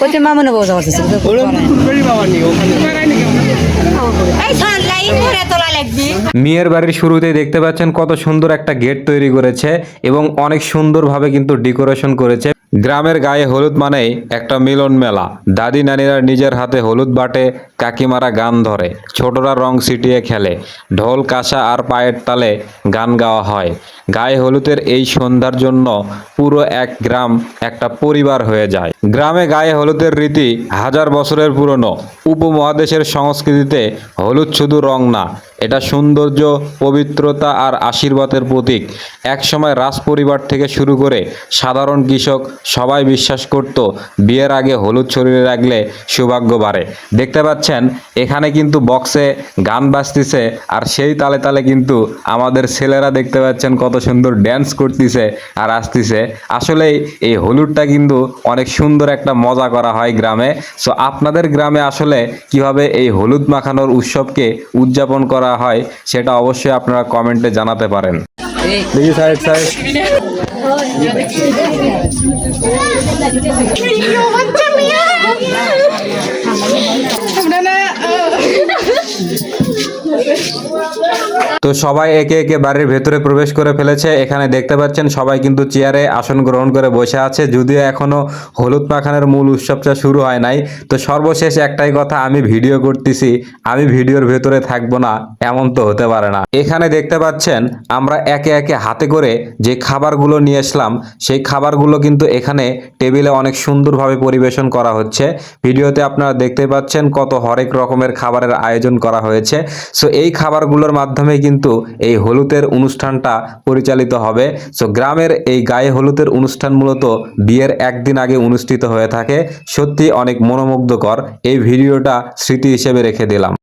বলছে মামনে বউ মেয়ের বাড়ির শুরুতেই দেখতে পাচ্ছেন কত সুন্দর একটা গেট তৈরি করেছে এবং অনেক সুন্দরভাবে কিন্তু ডেকোরেশন করেছে। গ্রামের গায়ে হলুদ মানেই একটা মিলন মেলা। দাদি নানিরা নিজের হাতে হলুদ বাটে, কাকিমারা গান ধরে। ছোটরা রং ছিটিয়ে খেলে। ঢোল, কাঁসা আর পায়ের তালে গান গাওয়া হয়। গায়ে হলুদের এই সন্ধ্যার জন্য পুরো এক গ্রাম, একটা পরিবার হয়ে যায়। গ্রামে গায়ে হলুদের রীতি হাজার বছরের পুরনো। উপমহাদেশের সংস্কৃতিতে হলুদ শুধু রং না, এটা সৌন্দর্য, পবিত্রতা আর আশীর্বাদের প্রতীক। একসময় রাজ পরিবার থেকে শুরু করে সাধারণ কৃষক সবাই বিশ্বাস করত, বিয়ের আগে হলুদ শরীরে রাখলে সৌভাগ্য বাড়ে। দেখতে পাচ্ছেন, এখানে কিন্তু বক্সে গান বাজতেছে আর সেই তালে তালে কিন্তু আমাদের ছেলেরা দেখতে পাচ্ছেন কত সুন্দর ড্যান্স করতেছে আর আসতেছে। আসলেই এই হলুদটা কিন্তু অনেক সুন্দর একটা মজা করা হয় গ্রামে সো আপনাদের গ্রামে আসলে কীভাবে এই হলুদ মাখানোর উৎসবকে উদযাপন করা হয় সেটা অবশ্যই আপনারা কমেন্টে জানাতে পারেন দেখি সাইড সাইড তো সবাই একে একে বাড়ির ভেতরে প্রবেশ করে ফেলেছে। এখানে দেখতে পাচ্ছেন সবাই কিন্তু চেয়ারে আসন গ্রহণ করে বসে আছে। যদিও এখনও হলুদ পাখানের মূল উৎসবটা শুরু হয় নাই। তো সর্বশেষ একটাই কথা, আমি ভিডিও করতেছি, আমি ভিডিওর ভেতরে থাকব না, এমন তো হতে পারে না। এখানে দেখতে পাচ্ছেন, আমরা একে একে হাতে করে যে খাবারগুলো নিয়ে আসলাম সেই খাবারগুলো কিন্তু এখানে টেবিলে অনেক সুন্দরভাবে পরিবেশন করা হচ্ছে। ভিডিওতে আপনারা দেখতে পাচ্ছেন কত হরেক রকমের খাবারের আয়োজন করা হয়েছে। সো এই খাবারগুলোর মাধ্যমে কিন্তু এই হলুদের অনুষ্ঠানটা পরিচালিত হবে। সো গ্রামের এই গায়ে হলুদের অনুষ্ঠান মূলত বিয়ের একদিন আগে অনুষ্ঠিত হয়ে থাকে। সত্যি অনেক মনোমুগ্ধকর। এই ভিডিওটা স্মৃতি হিসেবে রেখে দিলাম।